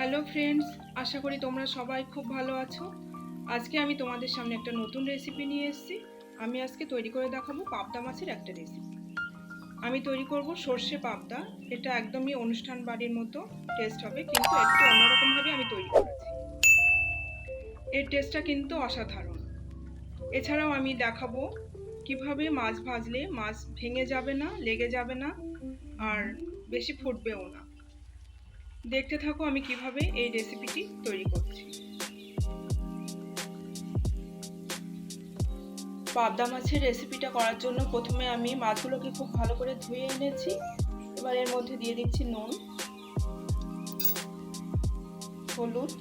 Hello friends, আশা করি তোমরা সবাই খুব ভালো আছো। আজকে আমি তোমাদের সামনে একটা নতুন রেসিপি নিয়ে এসেছি। আমি আজকে তৈরি করে দেখাবো পাবদা মাছের একটা রেসিপি আমি তৈরি করব সর্ষে পাবদা। এটা একদমই অনুষ্ঠান বাড়ির মতো টেস্ট হবে, কিন্তু একটু অন্যরকমভাবে আমি তৈরি করেছি। এর টেস্টটা কিন্তু অসাধারণ। এছাড়াও আমি দেখাবো কীভাবে মাছ ভাজলে মাছ ভেঙে যাবে না, লেগে যাবে না, আর বেশি ফুটবেও না। দেখতে থাকো আমি কীভাবে এই রেসিপিটি তৈরি করছি। পাবদা মাছের রেসিপিটা করার জন্য প্রথমে আমি মাছগুলোকে খুব ভালো করে ধুয়ে এনেছি। এবার এর মধ্যে দিয়ে দিচ্ছি নুন, হলুদ।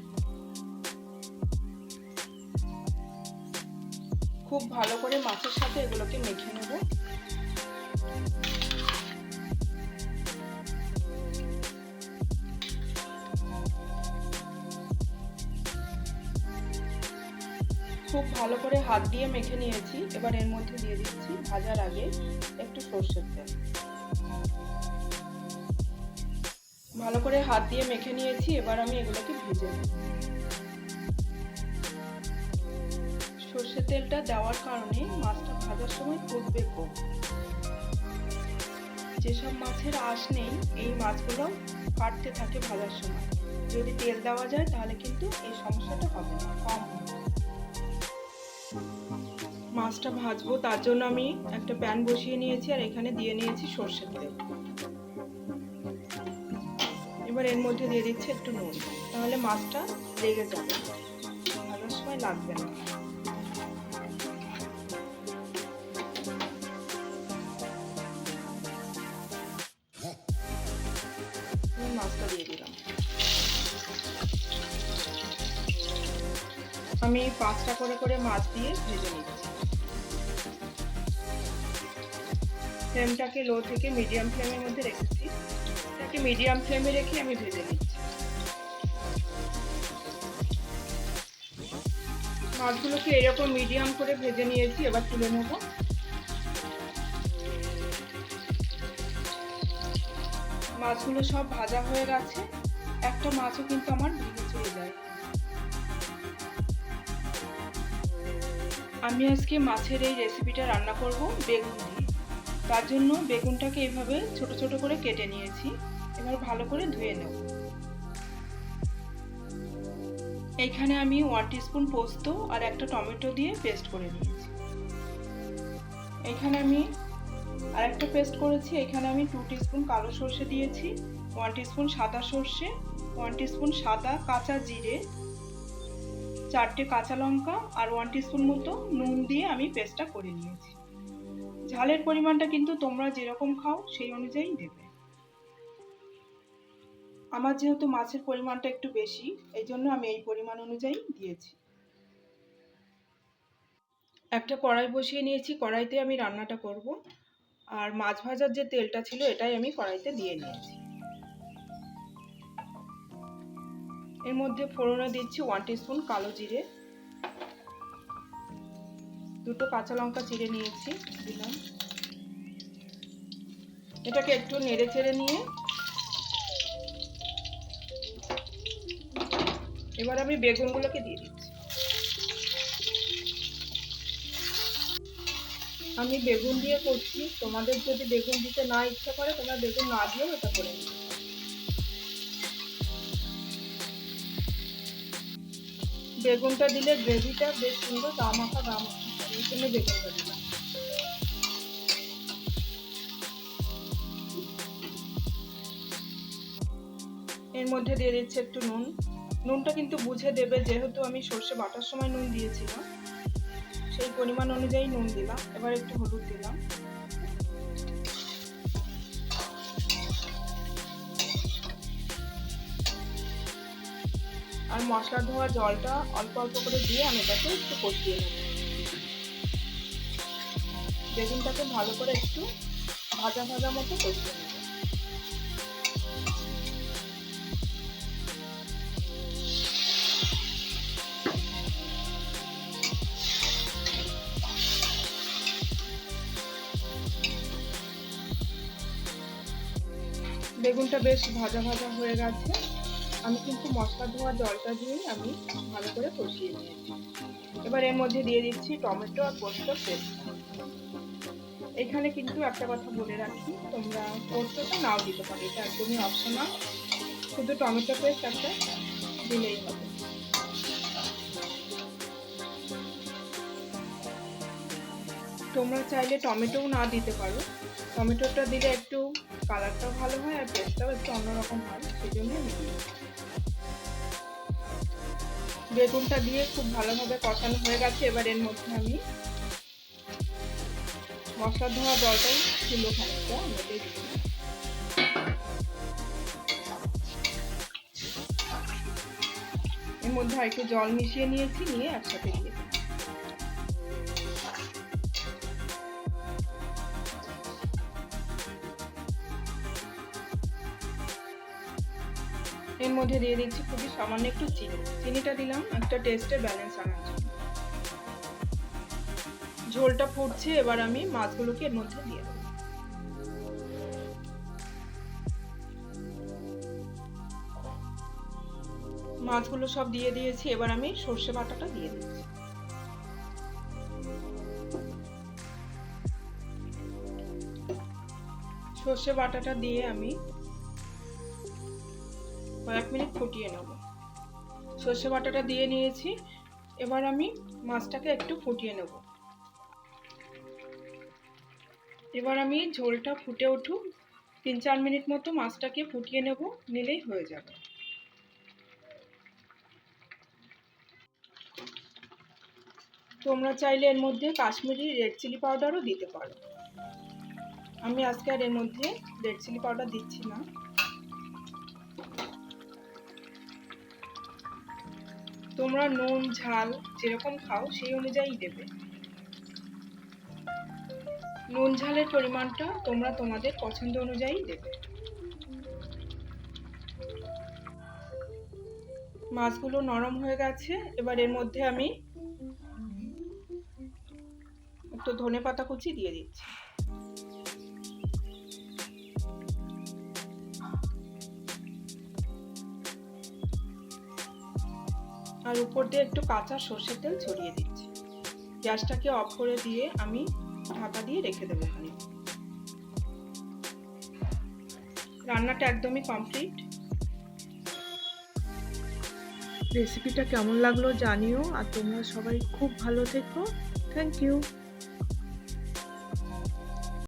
খুব ভালো করে মাছের সাথে এগুলোকে মেখে নেব। খুব ভালো করে হাত দিয়ে মেখে নিয়েছি। এবার এর মধ্যে দিয়ে দিচ্ছি ভাজার আগে একটু সর্ষের তেল। ভালো করে হাত দিয়ে মেখে নিয়েছি, এবার আমি এগুলোকে ভেজে নেব। সর্ষের তেলটা দেওয়ার কারণে মাছটা ভাজার সময় ফুটবে কম। যেসব মাছের আঁশ নেই, এই মাছগুলো কাটতে থাকে ভাজার সময়। যদি তেল দেওয়া যায়, তাহলে কিন্তু এই সমস্যাটা হবে না, কম হবে। মাছটা ভাজবো, তার জন্য আমি একটা প্যান বসিয়ে নিয়েছি আর এখানে দিয়ে নিয়েছি সর্ষের তেল। এবার এর মধ্যে দিয়ে দিচ্ছি একটু নুন, তাহলে মাছটা লেগে যাবে। ভাজার সময় লাগবে না। মাছটা দিয়ে দিলাম। আমি পাঁচটা করে করে মাছ দিয়ে ভেজে নিচ্ছি। ফ্লেমটাকে লো থেকে মিডিয়াম ফ্লেমের মধ্যে রেখেছি। এটাকে মিডিয়াম ফ্লেমে রেখে আমি ভেজে নিচ্ছি। মাছগুলোকে এরকম মিডিয়াম করে ভেজে নিয়েছি, এবার তুলে নেব। মাছগুলো সব ভাজা হয়ে গেছে। একটা মাছও কিন্তু আমার ভেঙে চলে যায়। আমি আজকে মাছের এই রেসিপিটা রান্না করব বেগুন দিয়ে। তার জন্য বেগুনটাকে এইভাবে ছোট ছোট করে কেটে নিয়েছি। এবার ভালো করে ধুয়ে নেব। এইখানে আমি ওয়ান টিস্পুন পোস্ত আর একটা টমেটো দিয়ে পেস্ট করে নিয়েছি। এখানে আমি আর একটা পেস্ট করেছি। এখানে আমি টু টিস্পুন কালো সর্ষে দিয়েছি ওয়ান টিস্পুন সাদা সর্ষে ওয়ান টিস্পুন সাদা কাঁচা জিরে, চারটে কাঁচা লঙ্কা আর ওয়ান টিস্পুন মতো নুন দিয়ে আমি পেস্টটা করে নিয়েছি। ঝালের পরিমাণটা কিন্তু তোমরা যেরকম খাও সেই অনুযায়ী দেবে। আমার যেহেতু মাছের পরিমাণটা একটু বেশি, এই জন্য আমি এই পরিমাণ অনুযায়ী দিয়েছি। একটা কড়াই বসিয়ে নিয়েছি, কড়াইতে আমি রান্নাটা করব। আর মাছ ভাজার যে তেলটা ছিল, এটাই আমি কড়াইতে দিয়ে নিয়েছি। এর মধ্যে ফোড়নে দিচ্ছি ওয়ান টিস্পুন কালো জিরে। দুটো কাঁচা লঙ্কা চিড়ে নিয়েছি, দিলাম। এটাকে একটু নেড়ে চেড়ে নিয়ে। এবার আমি বেগুনগুলোকে দিয়ে দিচ্ছি। আমি বেগুন দিয়ে করছি। তোমাদের যদি বেগুন দিতে না ইচ্ছা করে, তোমরা বেগুন না দিয়েও এটা করে বেগুনটা দিলে গ্রেভিটা বেশ সুন্দর গা মাখা গা মাখা দিলাম এর মধ্যে দিয়ে দিচ্ছে একটু নুন। নুনটা কিন্তু বুঝে দেবে যেহেতু আমি সর্ষে বাটার সময় নুন দিয়েছিলাম। সেই পরিমাণ অনুযায়ী নুন দিলাম, এবার একটু হলুদ দিলাম। আর মশলা ধোয়া জলটা অল্প অল্প করে দিয়ে আমি এটাকে একটু কষিয়ে নেব। বেগুনটাকে ভালো করে একটু ভাজা ভাজা মতো নেব। বেগুনটা বেশ ভাজা ভাজা হয়ে গেছে। আমি কিন্তু মশলা ধোয়া জলটা দিয়ে আমি ভালো করে কষিয়ে নিয়েছি। এবার এর মধ্যে দিয়ে দিচ্ছি টমেটো আর পোস্ত পেস্ট। এখানে কিন্তু একটা কথা বলে রাখি, তোমরা পোস্তটা নাও দিতে পারো, এটা একদমই অপশনাল শুধু টমেটো পেস্ট একটা দিলেই হবে। তোমরা চাইলে টমেটোও না দিতে পারো। টমেটোটা দিলে একটু কালারটাও ভালো হয় আর টেস্টটাও একটু অন্যরকম হয় সেই জন্য বেগুনটা দিয়ে খুব ভালোভাবে কষানো হয়ে গেছে, এবার এর মধ্যে আমি মশলা ধোয়া জলটাই ছিল খানিকটা। এর মধ্যে আর একটু জল মিশিয়ে নিয়েছি, নিয়ে একসাথে দিয়ে এর মধ্যে দিয়ে দিচ্ছি খুবই সামান্য একটু চিনি। চিনিটা দিলাম, একটা টেস্টের ব্যালেন্স আনার জন্য। ঝোলটা ফুটছে, এবার আমি মাছগুলোকে এর মধ্যে দিয়ে দেবো। মাছগুলো সব দিয়ে দিয়েছি, এবার আমি সর্ষে বাটাটা দিয়ে দিচ্ছি। সর্ষে বাটাটা দিয়ে আমি কয়েক মিনিট ফুটিয়ে নেব। সর্ষে বাটাটা দিয়ে নিয়েছি, এবার আমি মাছটাকে একটু ফুটিয়ে নেব। এবার আমি ঝোলটা ফুটে উঠুক। তিন চার মিনিট মতো মাছটাকে ফুটিয়ে নেব, নিলেই হয়ে যাবে। তোমরা চাইলে এর মধ্যে কাশ্মীরি রেড চিলি পাউডারও দিতে পারো। আমি আজকে আর এর মধ্যে রেড চিলি পাউডার দিচ্ছি না। তোমরা নুন, ঝাল যেরকম খাও সেই অনুযায়ী দেবে। নুন ঝালের পরিমাণটা তোমরা তোমাদের পছন্দ অনুযায়ী দেবে। মাছগুলো নরম হয়ে গেছে, এবার এর মধ্যে আমি একটু ধনে পাতা কুচি দিয়ে দিচ্ছি। আর উপর দিয়ে একটু কাঁচা সর্ষের তেল ছড়িয়ে দিচ্ছি। গ্যাসটাকে অফ করে দিয়ে আমি ঢাকা দিয়ে রেখে দেবো ওখানে। রান্নাটা একদমই কমপ্লিট রেসিপিটা কেমন লাগল জানিও, আর তোমরা সবাই খুব ভালো থেকো। Thank you